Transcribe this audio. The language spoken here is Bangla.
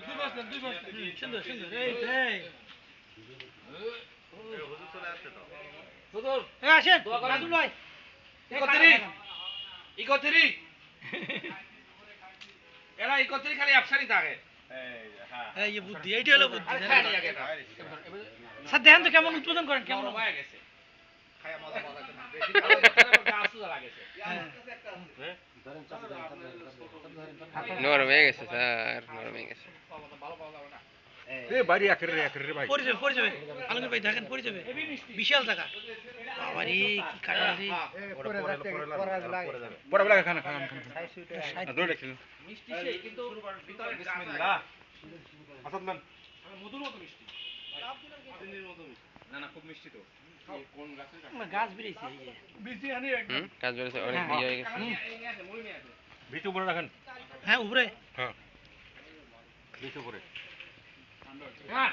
সুন্দর সুন্দর এই তো, এই এই আসেন রাজুল ভাই ইকোত্রি ইকোত্রি এরা ইকোত্রি খালি আপসারি থাকে এই বুদ্ধি এইটা হলো বুদ্ধি। স্যার দেখেন তো কেমন উৎপাদন করেন কেমন কেমন হয়ে গেছে খায়া মজা মজা নরম হয়ে গেছে স্যার নরম হয়ে গেছে। ভালো পাওয়া যাবে না। এ বাড়ি একের রে একের রে ভাই। পড়ে যাবে পড়ে যাবে আলমগীর ভাই দেখেন পড়ে যাবে বিশাল জায়গা। বাবারে কি রে? খানা খানা খানা মিষ্টি সেই, কিন্তু ভিতরে মান মধুর মতো মিষ্টি। না না খুব মিষ্টি তো কোন গাছে গাছ বেরিয়েছে বৃষ্টি হানি একদম গাছ। বেরিয়েছে অনেক ইয়ে হয়ে। গেছে। ভিতু উপরে রাখেন। হ্যাঁ উপরে। হ্যাঁ ভিতু উপরে। হ্যাঁ।